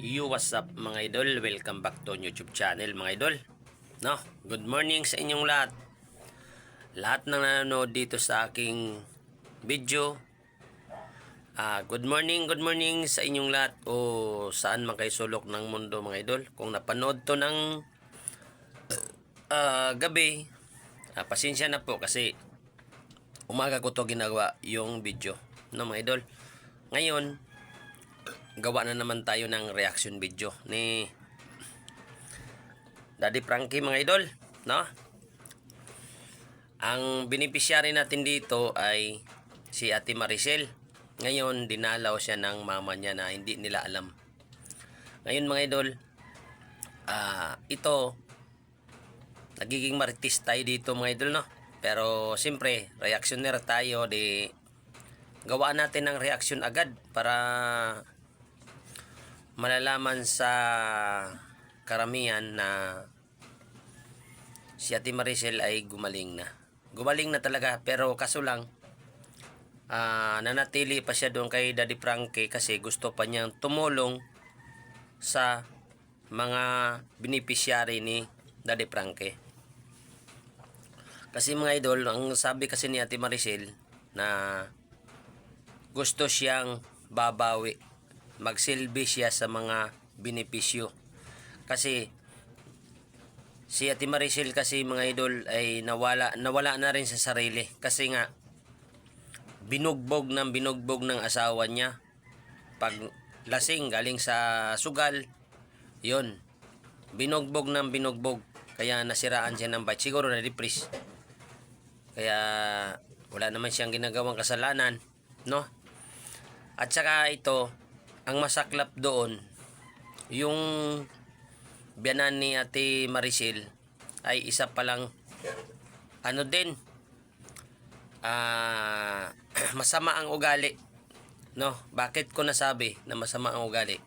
You what's up mga idol? Welcome back to YouTube channel mga idol. No, good morning sa inyong lahat. Lahat ng nanonood dito sa aking video. Ah, good morning, good morning sa inyong lahat o saan man kayo sulok ng mundo mga idol. Kung napanood to ng ah, gabi, ah, pasensya na po kasi umaga ko to ginagawa yung video. No mga idol. Ngayon, gawa na naman tayo ng reaction video ni Daddy Frankie mga idol, no? Ang beneficiary natin dito ay si Ate Maricel. Ngayon, dinalaw siya ng mama niya na hindi nila alam. Ngayon mga idol, ah ito, nagiging maritis tayo dito mga idol, no? Pero siyempre, reactioner tayo, di gawa natin ng reaction agad para malalaman sa karamihan na si Ate Maricel ay gumaling na. Gumaling na talaga pero kaso lang ah, nanatili pa siya doon kay Daddy Frankie kasi gusto pa niyang tumulong sa mga beneficiary ni Daddy Frankie. Kasi mga idol, ang sabi kasi ni Ate Maricel na gusto siyang babawi magsilbi siya sa mga benepisyo. Kasi si Ate Maricel kasi mga idol ay nawala nawala na rin sa sarili. Kasi nga binugbog ng binugbog ng asawa niya. Pag lasing galing sa sugal yon binugbog ng binugbog. Kaya nasiraan siya ng bike siguro na depress kaya wala naman siyang ginagawang kasalanan no? At saka ito ang masaklap doon, yung biyanan ni Ate Maricel ay isa palang ano din, ah masama ang ugali. No, bakit ko nasabi na masama ang ugali?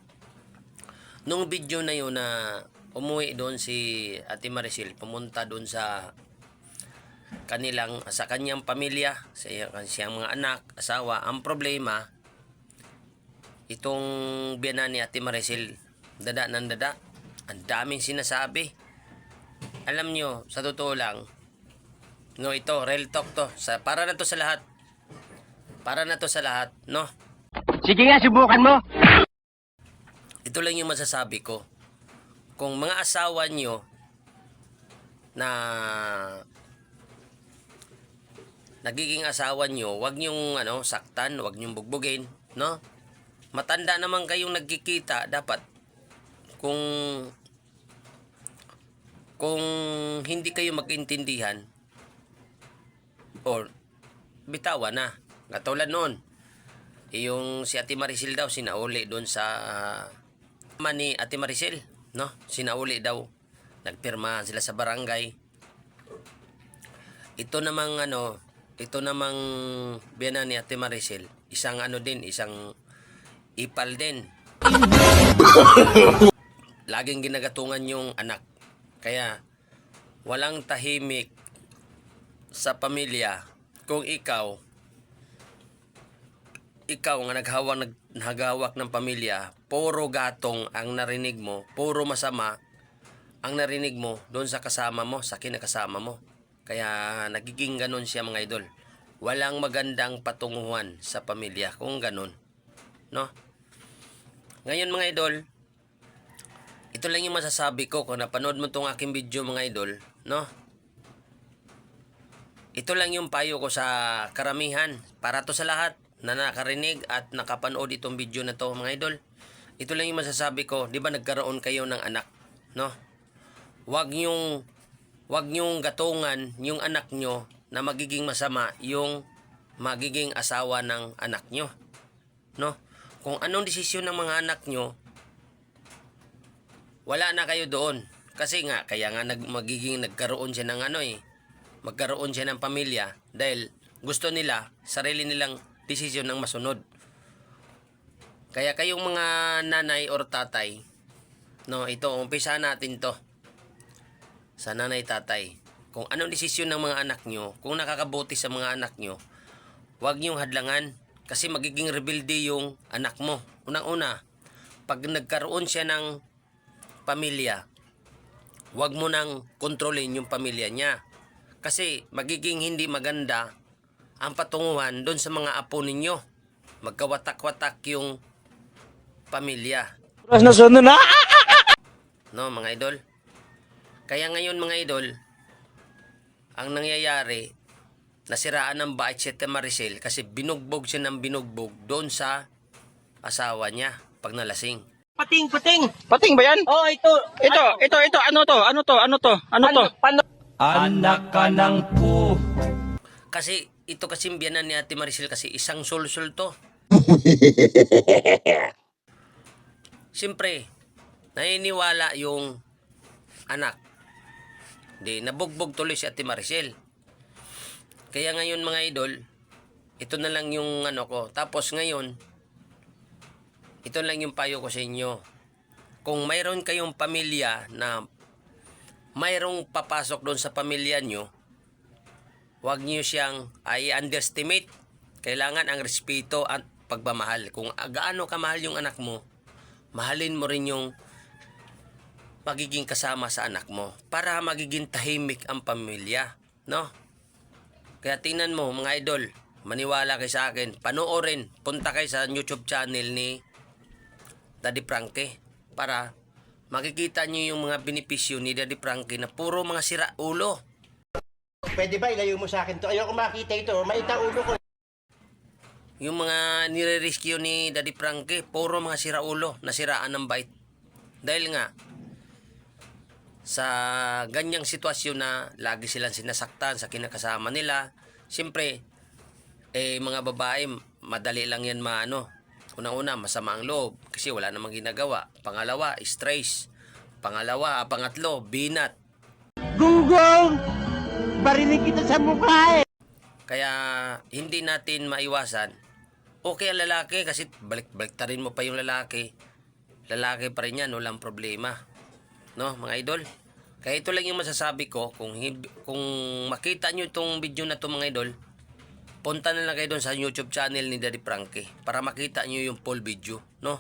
Nung video na yun na umuwi doon si Ate Maricel, pumunta doon sa kanilang sa kanyang pamilya, sa siyang mga anak, asawa. Ang problema, itong biyanan ni Ate Maricel, dada ng dada. Ang daming sinasabi. Alam nyo, sa totoo lang, no, ito, real talk to. Sa, para na to sa lahat. Para na to sa lahat, no? Sige nga, subukan mo. Ito lang yung masasabi ko. Kung mga asawa nyo na nagiging asawa nyo, wag nyong ano, saktan, wag nyong bugbugin, no? Matanda naman kayong nagkikita, dapat kung kung hindi kayo magintindihan or bitawa na. Katulad noon, yung si Ate Maricel daw sinauli doon sa uh, ni Ate Maricel, no? Sinauli daw. Nagpirma sila sa barangay. Ito namang ano, ito namang biyana ni Ate Maricel, isang ano din, isang ipal din. Laging ginagatungan yung anak. Kaya walang tahimik sa pamilya kung ikaw ikaw nga naghawak nag, naghawak ng pamilya, puro gatong ang narinig mo, puro masama ang narinig mo doon sa kasama mo, sa kinakasama mo. Kaya nagiging ganon siya mga idol. Walang magandang patunguhan sa pamilya kung ganon. No? Ngayon mga idol, ito lang yung masasabi ko kung napanood mo tong aking video mga idol, no? Ito lang yung payo ko sa karamihan para to sa lahat na nakarinig at nakapanood itong video na to mga idol. Ito lang yung masasabi ko, 'di ba nagkaroon kayo ng anak, no? Huwag yung wag nyong gatungan yung anak nyo na magiging masama yung magiging asawa ng anak nyo. No? Kung anong desisyon ng mga anak nyo, wala na kayo doon. Kasi nga, kaya nga nag, magiging nagkaroon siya ng ano eh, magkaroon siya ng pamilya dahil gusto nila, sarili nilang desisyon ng masunod. Kaya kayong mga nanay or tatay, no, ito, umpisa natin to sa nanay tatay. Kung anong desisyon ng mga anak nyo, kung nakakabuti sa mga anak nyo, huwag nyong hadlangan kasi magiging rebelde yung anak mo. Unang-una, pag nagkaroon siya ng pamilya, wag mo nang kontrolin yung pamilya niya. Kasi magiging hindi maganda ang patunguhan doon sa mga apo ninyo. Magkawatak-watak yung pamilya. Oras na sunod. No, mga idol? Kaya ngayon mga idol, ang nangyayari, nasiraan ng bait si Ate Maricel kasi binugbog siya ng binugbog doon sa asawa niya pag nalasing. Pating, pating. Pating ba yan? Oh, ito. Ito, ito, ito. Ano to? Ano to? Ano to? Ano to? Paano? Anak ka ng pu. Kasi ito kasi biyanan ni Ate Maricel kasi isang sulsul to. Siyempre, naniniwala yung anak. Di, nabugbog tuloy si Ate Maricel. Kaya ngayon mga idol, ito na lang yung ano ko. Tapos ngayon, ito lang yung payo ko sa inyo. Kung mayroon kayong pamilya na mayroong papasok doon sa pamilya nyo, huwag niyo siyang i-underestimate. Kailangan ang respeto at pagmamahal. Kung gaano kamahal yung anak mo, mahalin mo rin yung magiging kasama sa anak mo para magiging tahimik ang pamilya, no? Kaya tingnan mo mga idol, maniwala kay sa akin, panoorin, punta kay sa YouTube channel ni Daddy Frankie para makikita niyo yung mga benepisyo ni Daddy Frankie na puro mga sira ulo. Pwede ba ilayo mo sa akin to? Ayoko makita ito. Maita ulo ko. Yung mga nire-rescue ni Daddy Frankie, puro mga siraulo, nasiraan ng bait. Dahil nga, sa ganyang sitwasyon na lagi silang sinasaktan sa kinakasama nila, siyempre, eh, mga babae, madali lang yan maano. Unang-una, masama ang loob kasi wala namang ginagawa. Pangalawa, stress. Pangalawa, pangatlo, binat. Gunggong! Barinig kita sa mukha eh. Kaya hindi natin maiwasan. Okay ang lalaki kasi balik-balik rin mo pa yung lalaki. Lalaki pa rin yan, walang problema. No, mga idol? Kaya ito lang yung masasabi ko. Kung, kung makita nyo itong video na to mga idol, punta na lang kayo doon sa YouTube channel ni Daddy Frankie para makita nyo yung full video. No?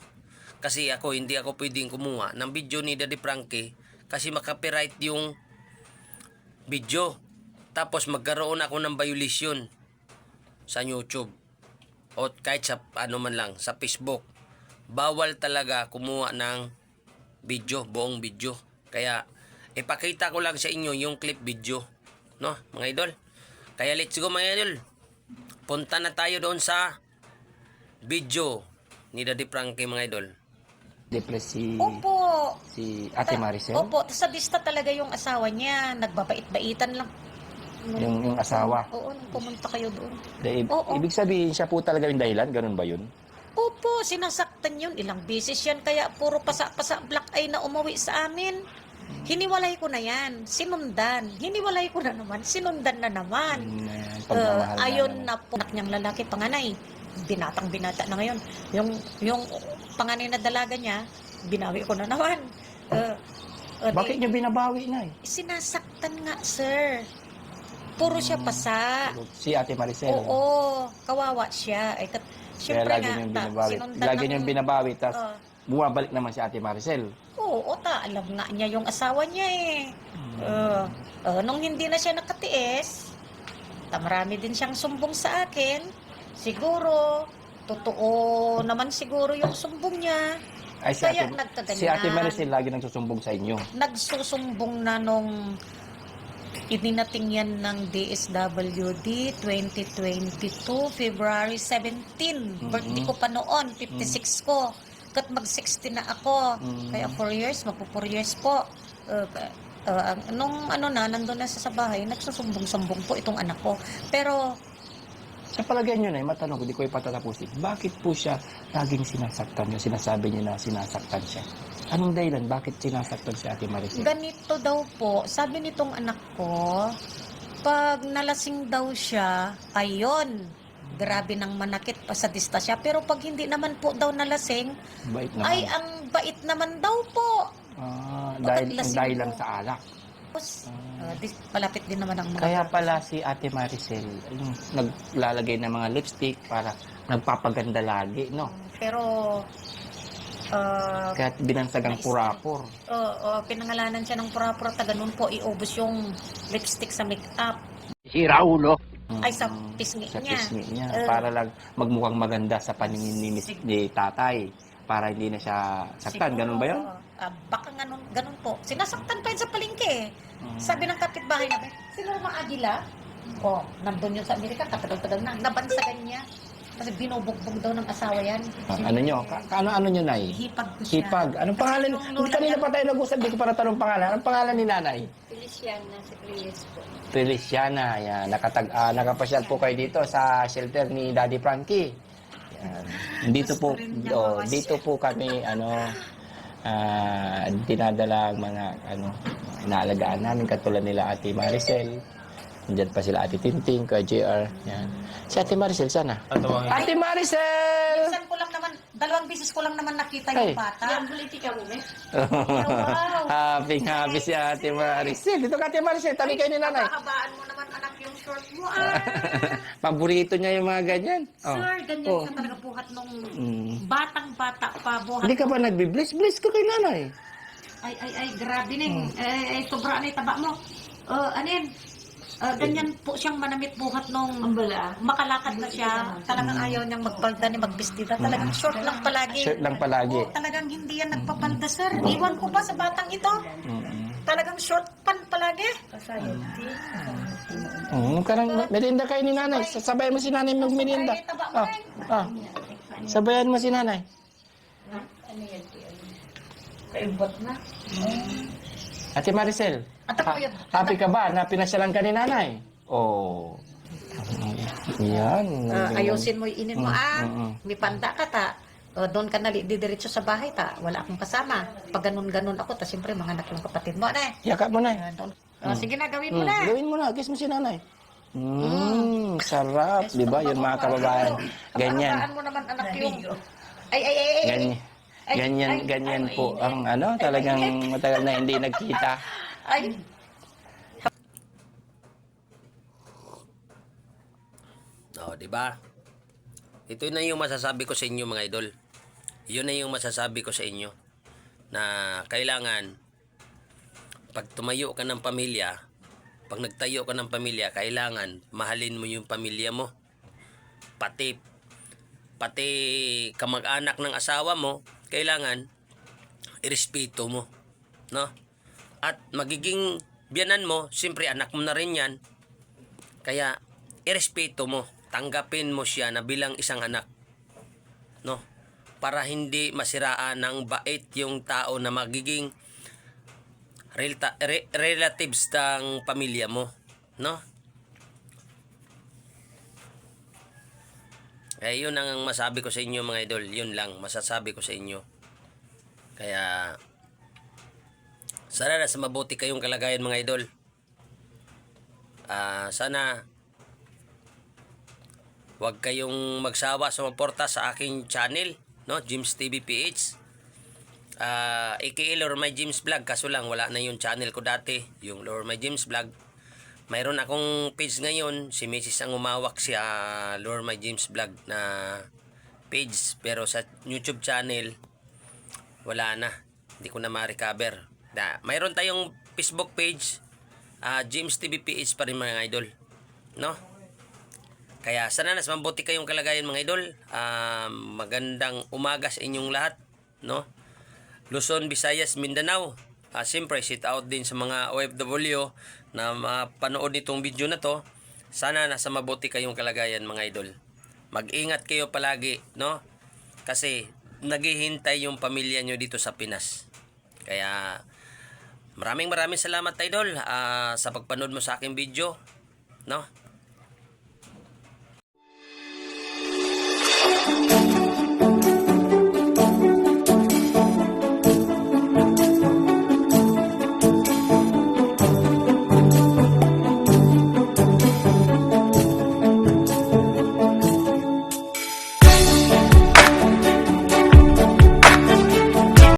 Kasi ako, hindi ako pwedeng kumuha ng video ni Daddy Frankie kasi makapiright yung video. Tapos magkaroon ako ng violation sa YouTube o kahit sa ano man lang sa Facebook. Bawal talaga kumuha ng video, buong video. Kaya ipakita ko lang sa inyo yung clip video, no, mga idol. Kaya let's go mga idol. Punta na tayo doon sa video ni Daddy Frankie mga idol. Depres si, Opo. si Ate Maricel? Opo, sadista talaga yung asawa niya. Nagbabait-baitan lang. Nung- Yung, yung asawa? Oo, nung pumunta kayo doon. I- Oo. Ibig sabihin siya po talaga yung dahilan? Ganun ba yun? Opo, sinasaktan yun. Ilang beses yan. Kaya puro pasa-pasa black eye na umuwi sa amin. Hiniwalay ko na yan. Sinundan. Hiniwalay ko na naman. Sinundan na naman. Yung, uh, ayon na. po, anak niyang lalaki, panganay. Binatang binata na ngayon. Yung, yung panganay na dalaga niya, binawi ko na naman. Uh, uh, Bakit niyo binabawi na eh? Sinasaktan nga, sir. Puro siya pasa. Si Ate Maricel. Oo, kawawa siya. Ay, kat, Kaya syempre lagi nga, niyong ta- binabawi. sinundan Lagi ng- niyong binabawi, tapos Ah, bumabalik naman si Ate Maricel. oo, ta, alam nga niya yung asawa niya eh. Uh, uh, nung hindi na siya nakatiis, ta, marami din siyang sumbong sa akin. Siguro, totoo naman siguro yung sumbong niya. Ay, si Kaya Ate, nagkaganyan. si Ate Maricel lagi nagsusumbong sa inyo. nagsusumbong na nung idinating yan ng DSWD 2022, February 17. Birthday ko pa noon, 56 ko. Kat mag-60 na ako. Mm. Kaya 4 years, magpo 4 years po. Uh, uh, nung ano na, nandun na sa sa bahay, nagsusumbong-sumbong po itong anak ko. Pero, Sa palagay niyo na, matanong ko, di ko ipatatapusin. Bakit po siya laging sinasaktan niyo? Sinasabi niyo na sinasaktan siya. Anong dahilan? Bakit sinasaktan si Ate Maricel? ganito daw po, sabi nitong anak ko, pag nalasing daw siya, ayon, grabe nang manakit pa sa dista siya. Pero pag hindi naman po daw nalasing, Bait naman. ay ang bait naman daw po. Ah, Bakit dahil, lasing dahil po? lang sa alak. Tapos, uh, dis- palapit din naman ang mga... Kaya pala si Ate Maricel, yung naglalagay ng mga lipstick para nagpapaganda lagi, no? Pero, ah, Kaya binansagang purapur. Oo, oo, pinangalanan siya ng pura-pura, ganun po, iubos yung lipstick sa makeup. Sira ulo. Ay, sa pisngi Sa niya. pisngi niya. Eh. para lang magmukhang maganda sa paningin ni, Miss- ni tatay. Para hindi na siya saktan. Siguro, Ganun ba yun? Ah, baka ganun, ganun po. Sinasaktan pa yun sa palengke. eh. Mm. Sabi ng kapitbahay namin, sino mga agila? O, nandun yun sa Amerika, katagal-tagal na. Nabansagan niya. Kasi binubugbog daw ng asawa yan. Ah, ano nyo? Ka- ano, ano nyo, Nay? Hipag ko siya. Hipag. Anong pangalan? Hindi kanina niya- pa tayo nag-usap. Di ko para tanong pangalan. Anong pangalan ni nanay? Feliciana, si Felis po. Feliciana. Yan. Nakatag, ah, nakapasyal po kayo dito sa shelter ni Daddy Frankie. Yan. Dito po, oh, dito po kami, ano, ah, dinadala ang mga, ano, inaalagaan namin katulad nila Ate Maricel. Diyan pa sila Ate Tinting, Kuya JR. Yan. Si Ate Maricel, sana? Ate Maricel! Minsan ko lang naman, dalawang beses ko lang naman nakita Ay. yung bata. Politika mo, eh. happy, happy si Ate Maricel. Dito ka Ate Maricel, tabi kayo ni nanay. Kahabaan mo naman anak yung short mo, ah. Paborito niya yung mga ganyan. Oh. Sir, ganyan Oh. ka talaga buhat nung Mm. batang-bata pa buhat. Hindi ka ba nagbi-bless? Bless ka kay nanay. Ay, ay, ay, grabe ning. Hmm. Eh, eh, sobra na yung taba mo. Uh, anin, uh, ganyan po siyang manamit buhat nung makalakad na siya. Talagang ayaw niyang magpalda ni magbistida. Talagang short lang palagi. Short lang palagi. Oo, talagang hindi yan nagpapalda, sir. Iwan ko ba sa batang ito? Talagang short pan palagi. Mm, karang merienda kayo ni nanay. Sasabayan mo si nanay mag-merienda. Ah, rin. ah. Sabayan mo si nanay. Kaibot na. Ate Maricel, At ako ha- yun. happy ka ba na pinasyalan ka ni nanay? Oh. Yan. Ah, ayusin mo, inin mo, Mm, ah. mm, mm. May panda ka, ta. O, doon ka na didiretso sa bahay, ta. Wala akong kasama. Pag ganun-ganun ako, ta, siyempre, mga anak yung kapatid mo, na. Yakap mo na. Ah, doon. Ah, sige na, gawin mo Mm, na. gawin mo na. Kiss mo si nanay. Mm, sarap. Di ba? Yun mga kababayan. Ganyan. Kapakabataan mo naman, anak yung... Ay, ay, ay, ay. Ganyan. Ay, Ganyan, ay, ganyan ay, po ay, ang ano, talagang matagal na hindi nagkita. Ay, Oh, di ba? Ito na yung masasabi ko sa inyo mga idol. Yun na yung masasabi ko sa inyo na kailangan pag tumayo ka ng pamilya, pag nagtayo ka ng pamilya, kailangan mahalin mo yung pamilya mo. Pati pati kamag-anak ng asawa mo, kailangan irespeto mo, no? At magiging biyanan mo, siyempre anak mo na rin 'yan. Kaya irespeto mo, tanggapin mo siya na bilang isang anak. No? Para hindi masiraan ng bait yung tao na magiging relta- re- relatives ng pamilya mo, no? Eh, yun ang masabi ko sa inyo mga idol. Yun lang, masasabi ko sa inyo. Kaya, sana nasa mabuti kayong kalagayan mga idol. Ah, sana Huwag kayong magsawa sa maporta sa aking channel, no? James TV PH. Ah, uh, Lord My James Vlog kaso lang wala na yung channel ko dati, yung Lord My James Vlog. Mayroon akong page ngayon, si Mrs. ang umawak siya Lord My James Vlog na page pero sa YouTube channel wala na. Hindi ko na ma-recover. Na, mayroon tayong Facebook page, ah, James TV PH pa rin mga idol. No? Kaya sana nas mabuti kayong kalagayan mga idol. Ah, magandang umaga sa inyong lahat, no? Luzon, Visayas, Mindanao. Ah, siyempre, sit out din sa mga OFW na mapanood nitong video na to. Sana nasa mabuti kayong kalagayan mga idol. Mag-ingat kayo palagi, no? Kasi naghihintay yung pamilya nyo dito sa Pinas. Kaya maraming maraming salamat idol ah, sa pagpanood mo sa aking video, no?